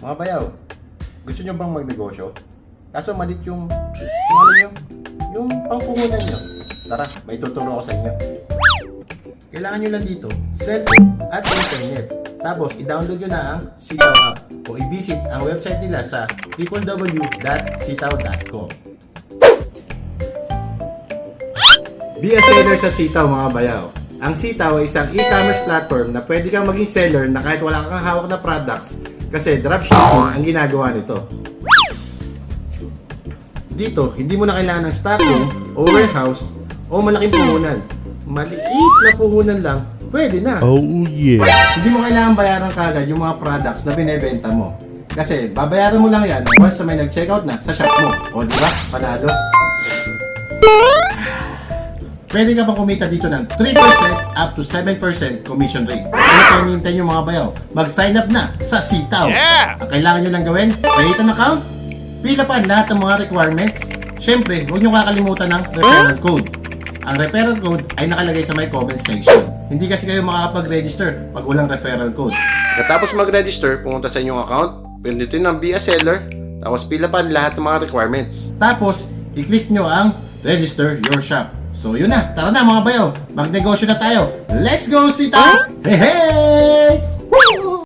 Mga bayaw, gusto nyo bang magnegosyo? Kaso malit yung, yung ano nyo, yung pangpuhunan nyo. Tara, may tuturo ako sa inyo. Kailangan nyo lang dito, cellphone at internet. Tapos, i-download nyo na ang Sitaw app o i-visit ang website nila sa www.sitaw.com Be a seller sa Sitaw mga bayaw. Ang Sitaw ay isang e-commerce platform na pwede kang maging seller na kahit wala kang hawak na products kasi dropshipping ang ginagawa nito. Dito, hindi mo na kailangan ng stocking o warehouse o malaking puhunan. Maliit na puhunan lang, pwede na. Oh yeah. Hindi mo kailangan bayaran kagad yung mga products na binebenta mo. Kasi babayaran mo lang yan once may nag-checkout na sa shop mo. O di ba? Panalo. Pwede ka pang kumita dito ng 3% up to 7% commission rate. Ano pa hinihintay nyo mga bayaw? Mag-sign up na sa Sitaw. Yeah! Ang kailangan nyo lang gawin, create an account, pila pa lahat ng mga requirements. Siyempre, huwag nyo kakalimutan ng referral code. Ang referral code ay nakalagay sa my comment section. Hindi kasi kayo makakapag-register pag walang referral code. Katapos mag-register, pumunta sa inyong account, pindutin ang Be a Seller, tapos pila pa lahat ng mga requirements. Tapos, i-click nyo ang Register Your Shop. So yun na, tara na mga bayo, magnegosyo na tayo. Let's go, Sita! Hey, hey!